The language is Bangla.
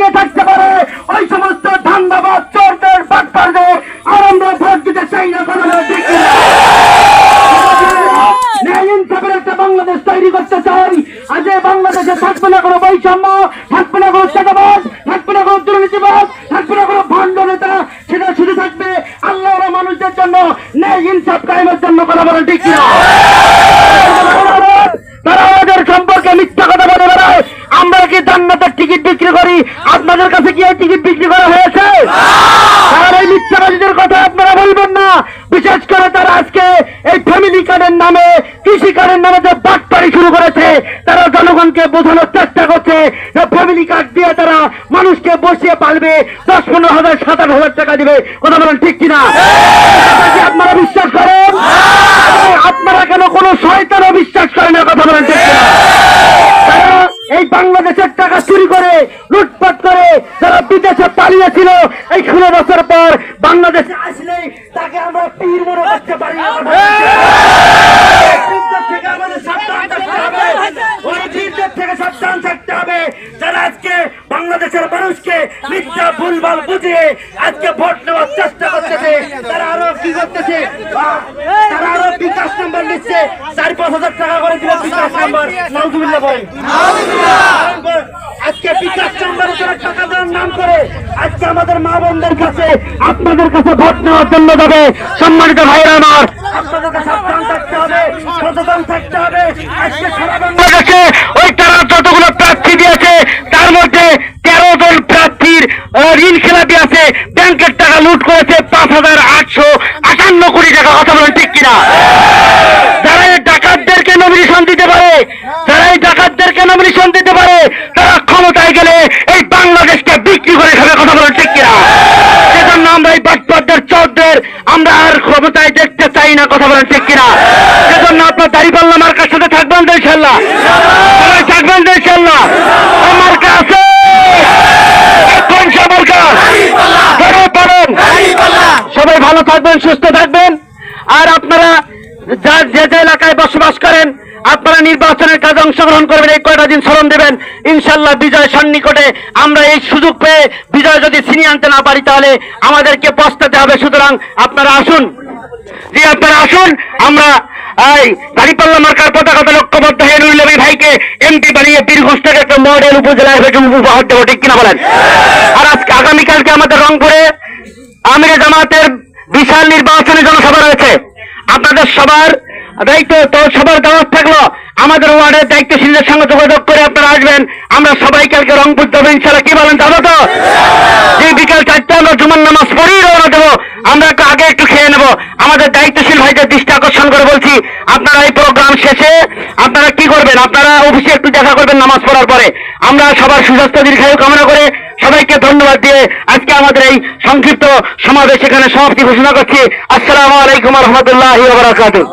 পালিয়ে থাকতে পারে। ওই সমস্ত ধান্দাবাদ চোরদের, বাটপারদের আর ভোট দিতে চাই না কোনো বাংলাদেশ তৈরি করতে চাই। আজ বাংলাদেশে থাকবে না কোনো বৈষম্য, থাকবে না কোনো চাঁদাবাদ থাকবে না কোনো দুর্নীতিবাদ থাকবে না কোনো ভণ্ড নেতা। সেটা শুধু থাকবে আল্লাহর মানুষদের জন্য। ন্যায় ইনসাফ কায়েমের জন্য কথা বলেন ঠিক তারা আমাদের সম্পর্কে মিথ্যা কথা বলে বেড়ায়। আমরা কি জান্নাতের টিকিট বিক্রি করি, আপনাদের কাছে কি এই টিকিট বিক্রি করা হয়েছে? তার এই মিথ্যাবাদীদের কথা আপনারা বলবেন না। বিশেষ করে তারা আজকে এই ফ্যামিলি কার্ডের নামে, কৃষি কার্ডের নামে যে বাটপাড়ি শুরু করেছে, তারা জনগণকে বোঝানোর চেষ্টা করছে যে ফ্যামিলি কার্ড দিয়ে তারা মানুষকে বসিয়ে পালবে, দশ পনেরো হাজার সাত আট হাজার টাকা দিবে। কথা বলেন ঠিক কিনা? আপনারা বিশ্বাস করেন? আপনারা কেন কোন শয়তানও বিশ্বাস করেন না? কথা বলেন ঠিক কিনা? এই বাংলাদেশের লুটপাট করে যারা বিদেশে পালিয়েছিল এই ষোলো বছর পর বাংলাদেশে আসলে তাকে আমরা পীর মনে করতে পারি থেকে সাবধান থাকতে হবে। যারা আজকে বাংলাদেশের মানুষকে মিথ্যা ভুলভাল বুঝিয়ে আজকে ভোট নেওয়ার চেষ্টা করতেছে তারা আরও কি করতেছে? তারা আরও বিকাশ নাম্বার নিচ্ছে। চার পাঁচ হাজার টাকা করে দিলে বিকাশ নাম্বার। আজকে বিকাশ টাকা দেওয়ার নাম করে, আজকে আমাদের মা বোনদের কাছে আপনাদের কাছে ভোট নেওয়ার জন্য যাবে। সম্মানিত আমার ঋণ খেলাপি আছে। ব্যাংকের টাকা লুট করেছে পাঁচ হাজার আটশো আটান্ন কোটি টাকা, কথা বলেন ঠিক কিনা? যারা এই ডাকাতদেরকে নমিনেশন দিতে পারে, যারা এই ডাকাতদেরকে নমিনেশন দিতে পারে, তারা ক্ষমতায় গেলে এই বাংলাদেশকে বিক্রি করে খাবে কথা বলেন ঠিক কিনা? সেজন্য আমরা এই বাটপাটদের চৌধদের আমরা আর ক্ষমতায় দেখতে চাই না কথা বলেন ঠিক কিনা? সেজন্য আপনার দাড়ি পাল্লা মার্কার সাথে থাকবেন তো ইনশাল্লাহ সবাই থাকবেন তো ইনশাল্লাহ আমার কাছে কোন সরকার ধরে সবাই ভালো থাকবেন সুস্থ থাকবেন আর আপনারা যার যে যে এলাকায় বসবাস করেন আপনারা নির্বাচনের কাজে অংশগ্রহণ করবেন, এই কয়টা দিন স্মরণ দেবেন। ইনশাল্লাহ বিজয় সন্নিকটে আমরা এই সুযোগ পেয়ে বিজয় যদি ছিনিয়ে আনতে না পারি, তাহলে আমাদেরকে পস্তাতে হবে। সুতরাং আপনারা আসুন। জি, আপনারা আসুন। আমরা, এই, দাঁড়িপাল্লা মার্কার পতাকাতে লক্ষ্যবদ্ধ হয়ে ভাইকে এমপি বানিয়ে বীরগঞ্জটাকে একটা মডেল উপজেলায় উপহার দেবো, ঠিক কিনা বলেন? আর আজকে আগামীকালকে আমাদের রংপুরে আমিরে জামাতের বিশাল নির্বাচনী জনসভা রয়েছে। আপনাদের সবার দায়িত্ব, তো সবার দাওয়াত থাকল। আমাদের ওয়ার্ডের দায়িত্বশীলদের সঙ্গে যোগাযোগ করে আপনারা আসবেন। আমরা সবাই কালকে রংপুর যাব ইনশাল্লাহ কি বলেন যাব তো? যে বিকাল চারটে আমরা জুমার নামাজ পড়েই রওনা দেবো। আমরা আগে একটু খেয়ে নেব। আমাদের দায়িত্বশীল ভাইদের দৃষ্টি আকর্ষণ করে বলছি, আপনারা এই প্রোগ্রাম শেষে আপনারা কি করবেন? আপনারা অফিসে একটু দেখা করবেন নামাজ পড়ার পরে। আমরা সবার সুস্বাস্থ্য দীর্ঘায়ু কামনা করে সবাইকে ধন্যবাদ দিয়ে আজকে আমাদের এই সংক্ষিপ্ত সমাবেশ এখানে সমাপ্তি ঘোষণা করছি। আসসালামু আলাইকুম রহমতুল্লাহ বারাকাতুহ।